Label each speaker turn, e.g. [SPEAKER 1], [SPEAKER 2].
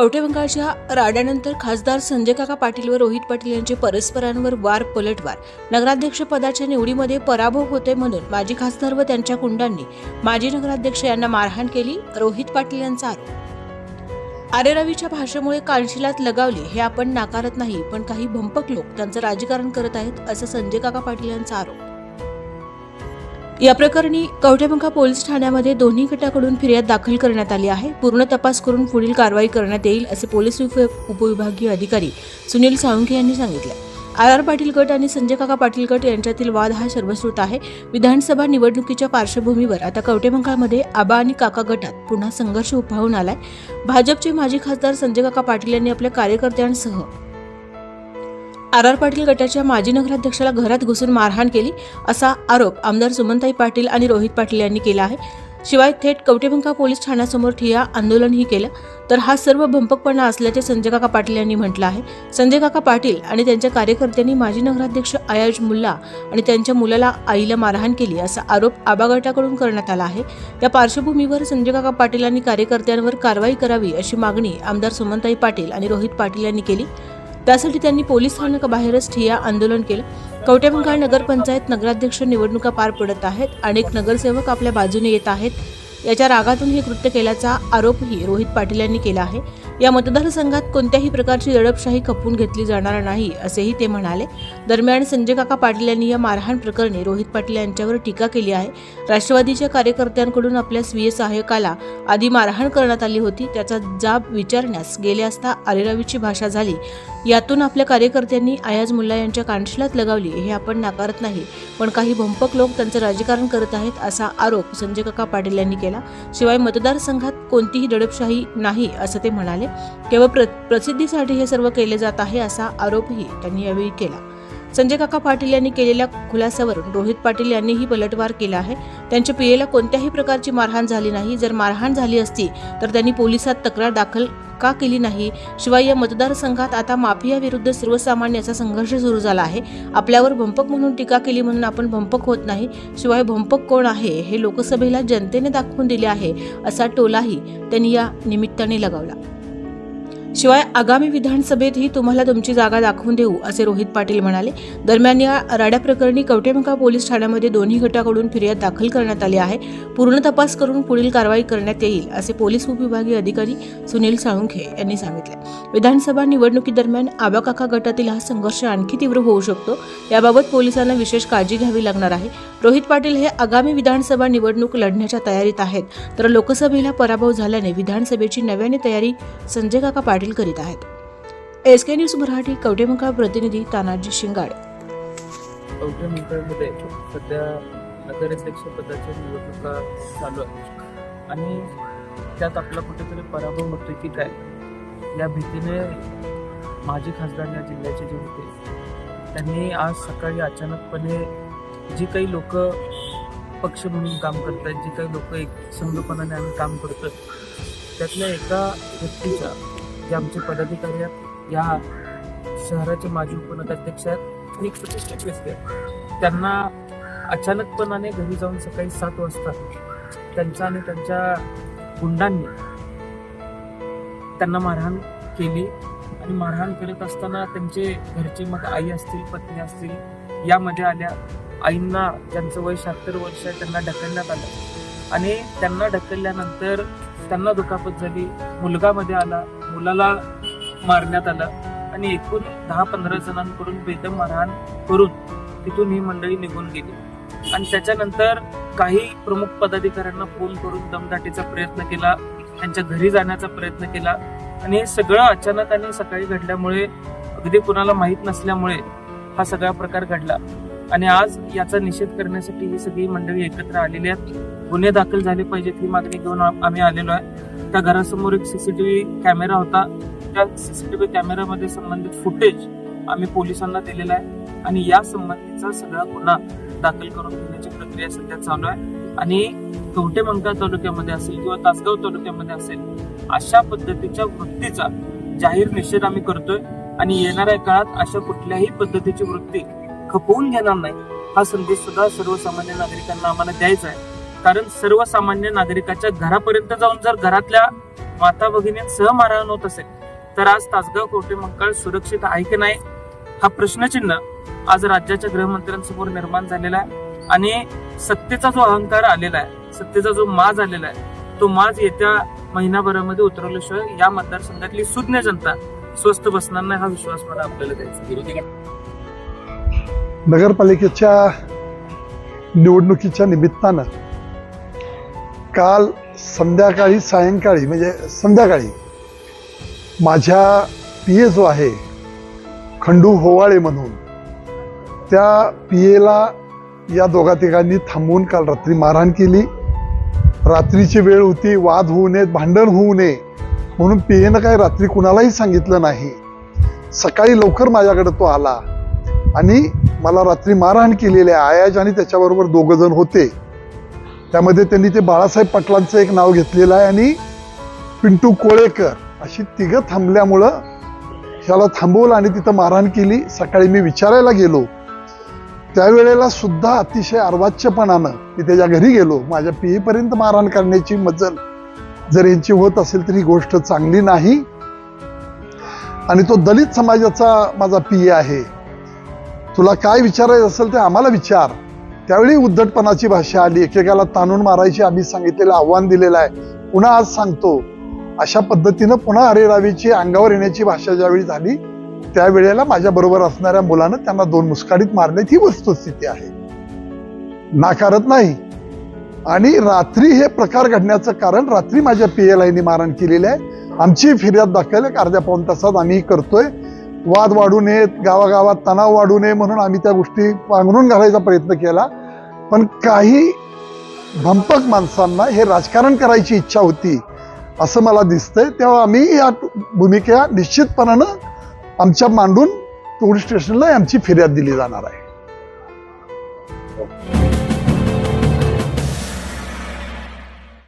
[SPEAKER 1] कवटेबंगाच्या राड्यानंतर खासदार संजय काका पाटील व रोहित पाटील यांचे परस्परांवर वार पलटवार. नगराध्यक्ष पदाच्या निवडीमध्ये पराभव होते म्हणून माजी खासदार व त्यांच्या कुंडांनी माजी नगराध्यक्ष यांना मारहाण केली रोहित पाटील यांचा आरोप. आरे रवीच्या भाषेमुळे कानशिलात लगावली हे आपण नाकारत नाही पण काही भंपक लोक त्यांचं राजकारण करत आहेत असं संजय काका पाटील यांचा आरोप. या प्रकरणी कवठेबंका पोलीस ठाण्यामध्ये दोन्ही गटाकडून फिर्याद दाखल करण्यात आली आहे. पूर्ण तपास करून पुढील कारवाई करण्यात येईल असे पोलीस उपविभागीय अधिकारी सुनील साळुंखे यांनी सांगितले. आर आर पाटील गट आणि संजय काका पाटील गट यांच्यातील वाद हा सर्वश्रुत आहे. विधानसभा निवडणुकीच्या पार्श्वभूमीवर आता कवटेबंकामध्ये आबा आणि काका गटात पुन्हा संघर्ष उभावून आलाय. भाजपचे माजी खासदार संजय काका पाटील यांनी आपल्या कार्यकर्त्यांसह आर आर पाटील गटाच्या माजी नगराध्यक्षाला घरात घुसून मारहाण केली असा आरोप आमदार सुमनताई पाटील आणि रोहित पाटील यांनी केला आहे. शिवाय थेट कवटेबंका पोलीस ठाण्यासमोर ठिया आंदोलनही केलं. तर हा सर्व भंपकपणा असल्याचे संजय काका पाटील यांनी म्हटलं आहे. संजय काका पाटील आणि त्यांच्या कार्यकर्त्यांनी माजी नगराध्यक्ष अयाज मुल्ला आणि त्यांच्या मुलाला आईला मारहाण केली असा आरोप आबा गटाकडून करण्यात आला आहे. या पार्श्वभूमीवर संजय काका पाटील यांनी कार्यकर्त्यांवर कारवाई करावी अशी मागणी आमदार सुमनताई पाटील आणि रोहित पाटील यांनी केली. त्यासाठी त्यांनी पोलीस स्थानकाबाहेरच ठिय्या आंदोलन केलं. कवटेबंगाळ नगरपंचायत नगराध्यक्ष निवडणुका पार पडत आहेत. अनेक नगरसेवक आपल्या बाजूने येत आहेत. याच्या रागातून हे कृत्य केल्याचा आरोपही रोहित पाटील यांनी केला आहे. या मतदारसंघात कोणत्याही प्रकारची दडपशाही खपवून घेतली जाणार नाही असेही ते म्हणाले. दरम्यान संजय काका पाटील यांनी या मारहाण प्रकरणी रोहित पाटील यांच्यावर टीका केली आहे. राष्ट्रवादीच्या कार्यकर्त्यांकडून आपल्या स्वीय सहाय्यकाला आधी मारहाण करण्यात आली होती. त्याचा जाब विचारण्यास गेले असता आरेरावीची भाषा झाली. यातून आपल्या कार्यकर्त्यांनी आयाज मुल्ला यांच्या कानशिलात लगावली. हे आपण नाकारत नाही पण काही भंपक लोक त्यांचं राजकारण करत आहेत असा आरोप संजय काका पाटील यांनी केला. शिवाय मतदारसंघात कोणतीही दडपशाही नाही असं ते म्हणाले. केवळ प्र प्रसिद्धीसाठी हे सर्व केले जात आहे असा आरोपही त्यांनी यावेळी केला. संजय काका पाटील यांनी केलेल्या खुलासावरून रोहित पाटील यांनीही पलटवार केला आहे. त्यांच्या पियेला कोणत्याही प्रकारची मारहाण झाली नाही. जर मारहाण झाली असती तर त्यांनी पोलिसात तक्रार दाखल का केली नाही. शिवाय या मतदारसंघात आता माफिया विरुद्ध सर्वसामान्याचा संघर्ष सुरू झाला आहे. आपल्यावर भंपक म्हणून टीका केली म्हणून आपण भंपक होत नाही. शिवाय भंपक कोण आहे हे लोकसभेला जनतेने दाखवून दिले आहे असा टोलाही त्यांनी या निमित्ताने लगावला. शिवाय आगामी विधानसभेतही तुम्हाला तुमची जागा दाखवून देऊ असे रोहित पाटील म्हणाले. दरम्यान या राड्या प्रकरणी कवटेमका पोलीस ठाण्यामध्ये दोन्ही गटाकडून फिर्याद दाखल करण्यात आली आहे. पूर्ण तपास करून पुढील कारवाई करण्यात येईल असे पोलीस उपविभागीय अधिकारी सुनील साळुंखे यांनी सांगितले. विधानसभा निवडणुकीदरम्यान आबाकाका गटातील हा संघर्ष आणखी तीव्र होऊ शकतो. याबाबत पोलिसांना विशेष काळजी घ्यावी लागणार आहे. रोहित पाटील हे आगामी विधानसभा निवडणूक लढण्याच्या तयारीत आहेत. तर लोकसभेला पराभव झाल्याने विधानसभेची नव्याने तयारी संजय काका पाटील करीत आहेत. एस के न्यूज मराठी कवटेमुखा प्रतिनिधी तानाजी शिंगाडे.
[SPEAKER 2] कवटेमुखामध्ये सध्या नगराध्यक्ष पदाच्या निवडणुका चालू आहेत. आणि त्यात आपला कुठेतरी पराभव होतो की काय? या भीतीने माजी खासदार या जिल्ह्याचे जे होते त्यांनी आज सकाळी अचानकपणे जी काही लोक पक्ष म्हणून काम करत आहेत जी काही लोक एक संघपणाने आम्ही काम करतो त्यातल्या एका व्यक्तीच्या जे आमचे पदाधिकारी आहेत या शहराचे माजी उपनगराध्यक्ष आहेत एक प्रतिष्ठित व्यक्ती आहेत त्यांना अचानकपणाने घरी जाऊन सकाळी सात वाजता त्यांचा आणि त्यांच्या गुंडांनी त्यांना मारहाण केली आणि मारहाण करत असताना त्यांचे घरचे मग आई असतील पत्नी असतील यामध्ये आल्या. आईंना ज्यांचं वय शहात्तर वर्ष आहे त्यांना ढकलण्यात आलं. आणि त्यांना ढकलल्यानंतर त्यांना दुखापत झाली मुलगामध्ये आला मुलाला मारण्यात आलं आणि एकूण दहा पंधरा जणांकडून बेदम मारहाण करून तिथून ही मंडळी निघून गेली. आणि त्याच्यानंतर काही प्रमुख पदाधिकाऱ्यांना फोन करून दमदाटीचा प्रयत्न केला त्यांच्या घरी जाण्याचा प्रयत्न केला आणि हे सगळं अचानक आणि सकाळी घडल्यामुळे अगदी कुणाला माहीत नसल्यामुळे हा सगळा प्रकार घडला. आणि आज याचा निषेध करण्यासाठी ही सगळी मंडळी एकत्र आलेली आहेत. गुन्हे दाखल झाले पाहिजेत ही मागणी घेऊन आम्ही आलेलो आहे. त्या घरासमोर एक सीसीटीव्ही कॅमेरा होता. त्या सीसीटीव्ही कॅमेरामध्ये संबंधित फुटेज आम्ही पोलिसांना दिलेला आहे. आणि या संबंधीचा सगळा गुन्हा दाखल करून घेण्याची प्रक्रिया सध्या चालू आहे. आणि कवठे तालुक्यामध्ये असेल किंवा तासगाव तालुक्यामध्ये असेल अशा पद्धतीच्या वृत्तीचा जाहीर निषेध आम्ही करतोय. आणि येणाऱ्या काळात अशा कुठल्याही पद्धतीची वृत्ती खपवून घेणार नाही. हा संदेश सुद्धा सर्वसामान्य नागरिकांना आम्हाला द्यायचा आहे. कारण सर्वसामान्य नागरिकाच्या घरापर्यंत जाऊन जर घरातल्या माता भगिनींसह मारहाण होत असेल तर आज तासगाव कोटे मंकाळ सुरक्षित आहे की नाही हा प्रश्नचिन्ह आज राज्याच्या गृहमंत्र्यांसमोर निर्माण झालेला आहे. आणि सत्तेचा जो अहंकार आलेला आहे सत्तेचा जो माज आलेला आहे तो माज येत्या महिनाभरामध्ये उतरवल्याशिवाय या मतदारसंघातली सुज्ञ जनता स्वस्त बसणार नाही हा विश्वास मला आपल्याला द्यायचा
[SPEAKER 3] नगरपालिकेच्या निवडणुकीच्या निमित्तानं काल संध्याकाळी सायंकाळी म्हणजे संध्याकाळी माझ्या पी ए जो आहे खंडू होवाळे म्हणून त्या पी एला या दोघा तिघांनी थांबवून काल रात्री मारहाण केली. रात्रीची वेळ होती वाद होऊ नयेत भांडण होऊ नये म्हणून पी एनं काही रात्री कुणालाही सांगितलं नाही. सकाळी लवकर माझ्याकडे तो आला. आणि मला रात्री मारहाण केलेली आहे आयाज आणि त्याच्याबरोबर दोघं जण होते. त्यामध्ये त्यांनी ते बाळासाहेब पाटलांचं एक नाव घेतलेलं आहे आणि पिंटू कोळेकर अशी तिघं थांबल्यामुळं ह्याला थांबवलं आणि तिथं मारहाण केली. सकाळी मी विचारायला गेलो. त्यावेळेला सुद्धा अतिशय अर्वाच्यपणानं मी त्याच्या घरी गेलो. माझ्या पियेपर्यंत मारहाण करण्याची मजल जर यांची होत असेल तर ही गोष्ट चांगली नाही. आणि तो दलित समाजाचा माझा पी आहे. तुला काय विचारायचं असेल ते आम्हाला विचार. त्यावेळी उद्धटपणाची भाषा आली. एकेकाला ताणून मारायची आम्ही सांगितलेलं आव्हान दिलेलं आहे. पुन्हा आज सांगतो. अशा पद्धतीनं पुन्हा अरेरावीची अंगावर येण्याची भाषा ज्यावेळी झाली त्यावेळेला माझ्या बरोबर असणाऱ्या मुलानं त्यांना दोन मुस्काडीत मारण्यात ही वस्तुस्थिती आहे. नाकारत नाही. आणि रात्री हे प्रकार घडण्याचं कारण रात्री माझ्या पी एल आयनी मारण केलेली आहे. आमची फिर्याद दाखल एक अर्ध्या पाऊन तासात आम्ही करतोय. वाद वाढू नयेत गावागावात तणाव वाढू नये म्हणून आम्ही त्या गोष्टी पांघरून घालायचा प्रयत्न केला. पण काही भंपक माणसांना हे राजकारण करायची इच्छा होती असं मला दिसतंय. तेव्हा आम्ही या भूमिका निश्चितपणानं आमच्या मांडून पोलीस स्टेशनला आमची फिर्याद दिली जाणार आहे.